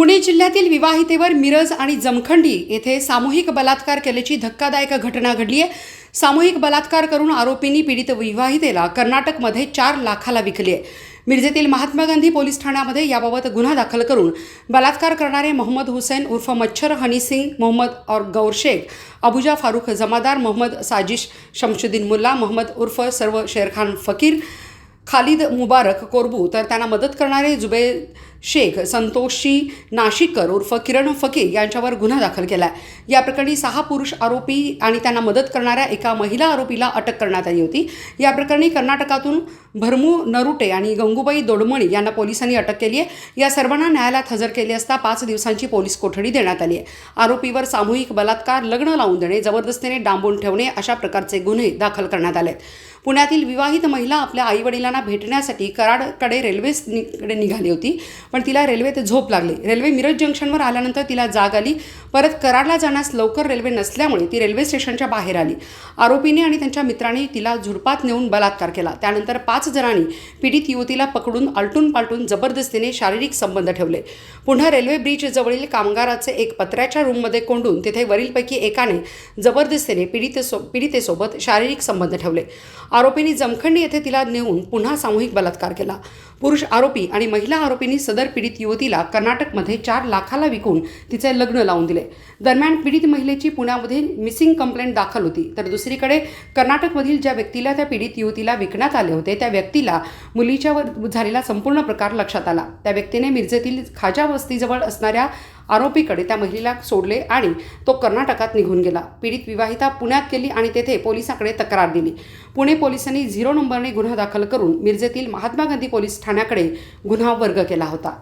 पुणे जिल्ह्यातील विवाहितेवर मिरज आणि जमखंडी येथे सामूहिक बलात्कार केल्याची धक्कादायक घटना घडली आहे. सामूहिक बलात्कार करून आरोपींनी पीडित विवाहितेला कर्नाटकमध्ये चार लाखाला विकली आहे. मिरजेतील महात्मा गांधी पोलीस ठाण्यामध्ये याबाबत गुन्हा दाखल करून बलात्कार करणारे मोहम्मद हुसेन उर्फ मच्छर हनी सिंग मोहम्मद और गौर शेख अबुजा फारुख जमादार मोहम्मद साजिश शमशुद्दीन मुल्ला मोहम्मद उर्फ सर्व शेरखान फकीर खालिद मुबारक कोरबू. तर त्यांना मदत करणारे जुबे शेख संतोषी नाशिककर उर्फ किरण फकीर यांच्यावर गुन्हा दाखल केला आहे या प्रकरणी सहा पुरुष आरोपी आणि त्यांना मदत करणाऱ्या एका महिला आरोपीला अटक करण्यात आली होती. या प्रकरणी कर्नाटकातून भरमू नरुटे आणि गंगूबाई दोडमणी यांना पोलिसांनी अटक केली आहे. या सर्वांना न्यायालयात हजर केले असता पाच दिवसांची पोलीस कोठडी देण्यात आली आहे. आरोपीवर सामूहिक बलात्कार लग्न लावून देणे जबरदस्तीने डांबून ठेवणे अशा प्रकारचे गुन्हे दाखल करण्यात आले आहेत. पुण्यातील विवाहित महिला आपल्या आईवडिलांना भेटण्यासाठी कराडकडे रेल्वेकडे निघाली होती. पण तिला रेल्वेत झोप लागली. रेल्वे मिरज जंक्शनवर आल्यानंतर तिला जाग आली. परत कराडला जाण्यास लवकर रेल्वे नसल्यामुळे ती रेल्वे स्टेशनच्या बाहेर आली. आरोपीने आणि त्यांच्या मित्रांनी तिला झुडपात नेऊन बलात्कार केला. त्यानंतर पाच जणांनी पीडित युवतीला पकडून आलटून पालटून जबरदस्तीने शारीरिक संबंध ठेवले. पुन्हा रेल्वे ब्रिज जवळील कामगाराचे एक पत्र्याच्या रूममध्ये कोंडून तिथे वरीलपैकी एकाने जबरदस्तीने पीडितेसो पीडितेसोबत शारीरिक संबंध ठेवले. आरोपींनी जमखंडी येथे तिला नेऊन पुन्हा सामूहिक बलात्कार केला. पुरुष आरोपी आणि महिला आरोपींनी सदर पीडित युवतीला कर्नाटकमध्ये चार लाखाला विकून तिचे लग्न लावून दिले. दरम्यान पीडित महिलेची पुण्यामध्ये मिसिंग कंप्लेंट दाखल होती. तर दुसरीकडे कर्नाटकमधील ज्या व्यक्तीला त्या पीडित युवतीला विकण्यात आले होते त्या व्यक्तीला मुलीच्यावर झालेला संपूर्ण प्रकार लक्षात आला. त्या व्यक्तीने मिरजेतील खाजा वस्तीजवळ असणाऱ्या आरोपीकडे त्या महिलेला सोडले आणि तो कर्नाटकात निघून गेला. पीडित विवाहिता पुण्यात गेली आणि तेथे पोलिसांकडे तक्रार दिली. पुणे पोलिसांनी झिरो नंबरने गुन्हा दाखल करून मिरजेतील महात्मा गांधी पोलीस ठाण्याकडे गुन्हा वर्ग केला होता.